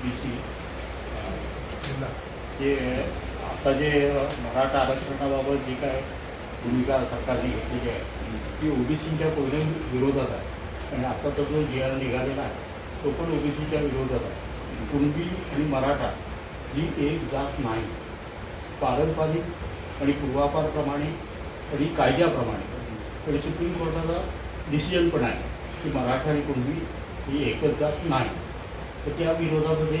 OBC जे आता जे मराठा आरक्षणाबाबत जी काय भूमिका सरकारने घेतलेली आहे ती ओबीसीच्या पूर्ण विरोधात आहे. आणि आताचा जो जी आर निघालेला आहे तो पण ओबीसीच्या विरोधात आहे. कुणबी आणि मराठा ही एक जात नाही. पारंपरिक आणि पूर्वापारप्रमाणे आणि कायद्याप्रमाणे. आणि सुप्रीम कोर्टाचा डिसिजन पण आहे की मराठा आणि कुणबी ही एकच जात नाही. तर त्या विरोधामध्ये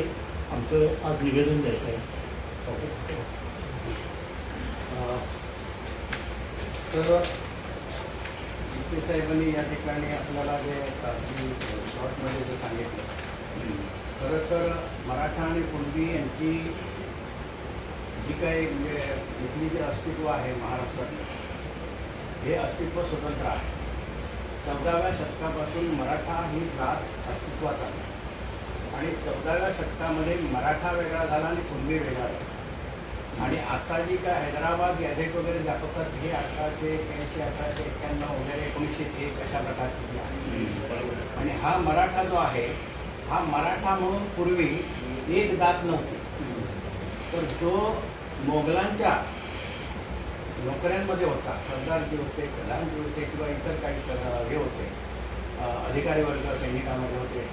आमचं आज निवेदन द्यायचं आहे. तर जिते साहेबांनी या ठिकाणी आपल्याला जे अगदी शॉर्टमध्ये जे सांगितलं खरं तर मराठा आणि कुणबी यांची जी काही म्हणजे इथली जे अस्तित्व आहे महाराष्ट्रातलं हे अस्तित्व स्वतंत्र आहे. चौदाव्या शतकापासून मराठा ही जात अस्तित्वात आली. आणि चौदाव्या शतकामध्ये मराठा वेगळा झाला आणि कुणबी वेगळा झाला. आणि आता जी काय हैदराबाद गॅझेट वगैरे दाखवतात हे अठराशे एक्याऐंशी अठराशे एक्क्याण्णव वगैरे एकोणीसशे एक अशा प्रकारची आहे. आणि हा मराठा जो आहे हा मराठा म्हणून पूर्वी एक जात नव्हती. तर जो मोगलांच्या नोकऱ्यांमध्ये होता सरदार जे होते प्रधान जे होते किंवा इतर काही हे होते अधिकारी वर्ग सैनिकामध्ये होते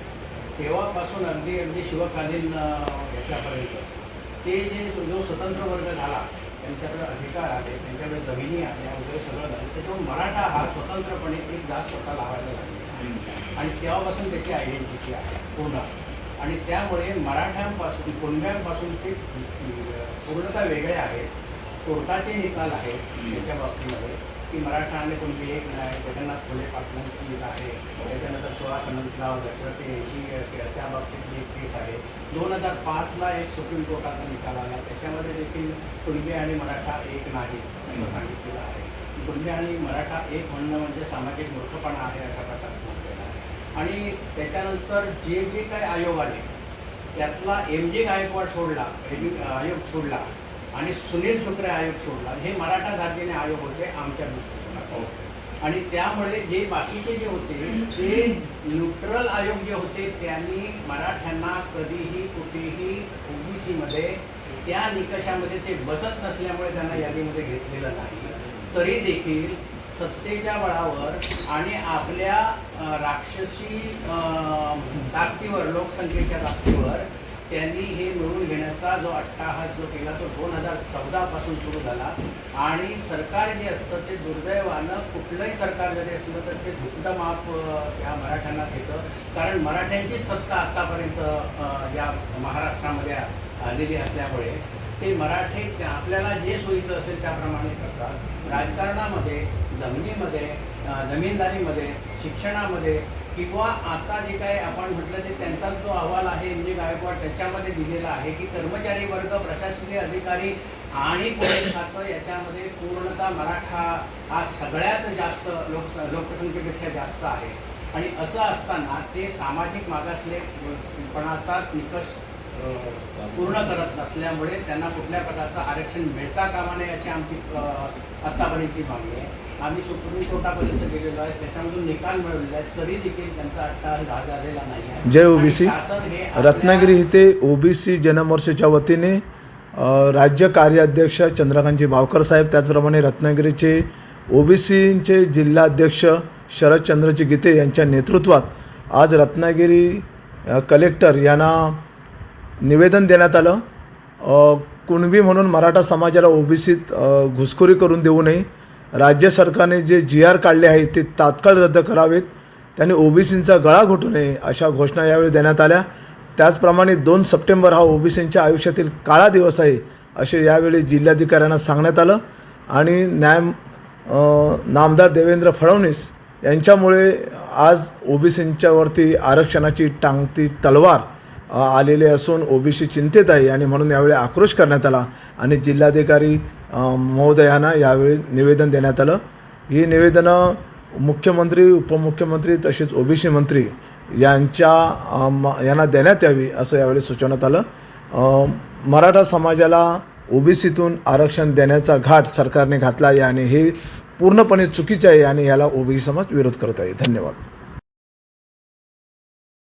तेव्हापासून अगदी अगदी शिवकालीन ह्याच्यापर्यंत ते जे जो स्वतंत्र वर्ग झाला त्यांच्याकडे अधिकार आले त्यांच्याकडे जमिनी आल्या वगैरे सगळं झालं त्याच्यामुळे मराठा हा स्वतंत्रपणे एक जात स्वतः लावायला लागली. आणि तेव्हापासून त्याची आयडेंटिटी आहे पूर्ण. आणि त्यामुळे मराठ्यांपासून कुणब्यांपासून ते पूर्णतः वेगळे आहेत. कोर्टाचे निकाल आहेत त्याच्या बाबतीमध्ये. की मराठा आणि कुणबी एक नाही. जगन्नाथ फुले पाटलांची एक आहे. त्याच्यानंतर सुहास अनंतराव दशरथे यांची त्या बाबतीतली एक केस आहे. दोन हजार पाचला एक सुप्रीम कोर्टाचा निकाल आला. त्याच्यामध्ये देखील कुणबे आणि मराठा एक नाही असं सांगितलेलं आहे. कुणबे आणि मराठा एक म्हणणं म्हणजे सामाजिक मूर्खपणा आहे अशा प्रकारे म्हटलेलं आहे. आणि त्याच्यानंतर जे जे काही आयोग आले त्यातला एम जे गायकवाड सोडला एम आयोग सोडला आणि सुनील शुक्रे आयोग सोडला. हे मराठा जातीने आयोग होते आमच्या दृष्टिकोनातून. आणि त्यामुळे जे बाकीचे जे होते ते न्यूट्रल आयोग जे होते त्यांनी मराठ्यांना कधीही कुठेही ओबीसीमध्ये त्या निकषामध्ये ते बसत नसल्यामुळे त्यांना यादीमध्ये घेतलेलं नाही. तरी देखील सत्तेच्या बळावर आणि आपल्या राक्षसी अ, ताकदीवर लोकसंख्येच्या ताकदीवर त्यांनी हे मिळवून घेण्याचा जो अट्टाहास जो केला तो दोन हजार चौदापासून सुरू झाला. आणि सरकार जे असतं ते दुर्दैवानं कुठलंही सरकार जरी असलं तर ते झुकतं माप या मराठ्यांना देतं. कारण मराठ्यांचीच सत्ता आत्तापर्यंत या महाराष्ट्रामध्ये आलेली असल्यामुळे ते मराठी त्या- आपल्याला जे सोयीचं असेल त्याप्रमाणे करतात. राजकारणामध्ये जमिनीमध्ये जमीनदारीमध्ये शिक्षणामध्ये किंवा आता जे काही आपण म्हटलं ते त्यांचा जो अहवाल आहे म्हणजे गायकवाड त्याच्यामध्ये दिलेला आहे की कर्मचारी वर्ग प्रशासकीय अधिकारी आणि पोलीस खातं याच्यामध्ये पूर्णतः मराठा हा सगळ्यात जास्त लोक लोकसंख्येपेक्षा जास्त आहे. आणि असं असताना ते सामाजिक मागासलेपणाचा निकष पूर्ण करत नसल्यामुळे त्यांना कुठल्या प्रकारचं आरक्षण मिळता कामा नये अशी आमची आत्तापर्यंतची मागणी आहे. आम्ही सुप्रीम कोर्टापर्यंत गेलेलो आहे. त्याच्यामधून निकाल मिळवलेला आहे तरी देखील त्यांचा अट्टा झालेला नाही आहे. जय ओबीसी. रत्नागिरी इथे ओबीसी जनमोर्चाच्या वतीने राज्य कार्याध्यक्ष चंद्रकांतजी भावकर साहेब त्याचप्रमाणे रत्नागिरीचे ओबीसीचे जिल्हाध्यक्ष शरदचंद्रजी गीते यांच्या नेतृत्वात आज रत्नागिरी कलेक्टर यांना निवेदन देण्यात आलं. कुणबी म्हणून मराठा समाजाला ओबीसीत घुसखोरी करून देऊ नये. राज्य सरकारने जे जी आर काढले आहेत ते तात्काळ रद्द करावेत. त्यांनी ओबीसींचा गळा घोटू नये अशा घोषणा यावेळी देण्यात आल्या. त्याचप्रमाणे दोन सप्टेंबर हा ओबीसींच्या आयुष्यातील काळा दिवस आहे असे यावेळी जिल्हाधिकाऱ्यांना सांगण्यात आलं. आणि न्याय नामदार देवेंद्र फडणवीस यांच्यामुळे आज ओबीसींच्यावरती आरक्षणाची टांगती तलवार आलेले असून ओबीसी चिंतेत आहे आणि म्हणून यावेळी आक्रोश करण्यात आला आणि जिल्हाधिकारी महोदयांना यावेळी निवेदन देण्यात आलं. ही निवेदनं मुख्यमंत्री उपमुख्यमंत्री तसेच ओबीसी मंत्री यांच्या म- यांना देण्यात यावी असं यावेळी सुचवण्यात आलं. मराठा समाजाला ओबीसीतून आरक्षण देण्याचा घाट सरकारने घातला आहे आणि हे पूर्णपणे चुकीचे आहे आणि याला ओबीसी समाज विरोध करत आहे. धन्यवाद.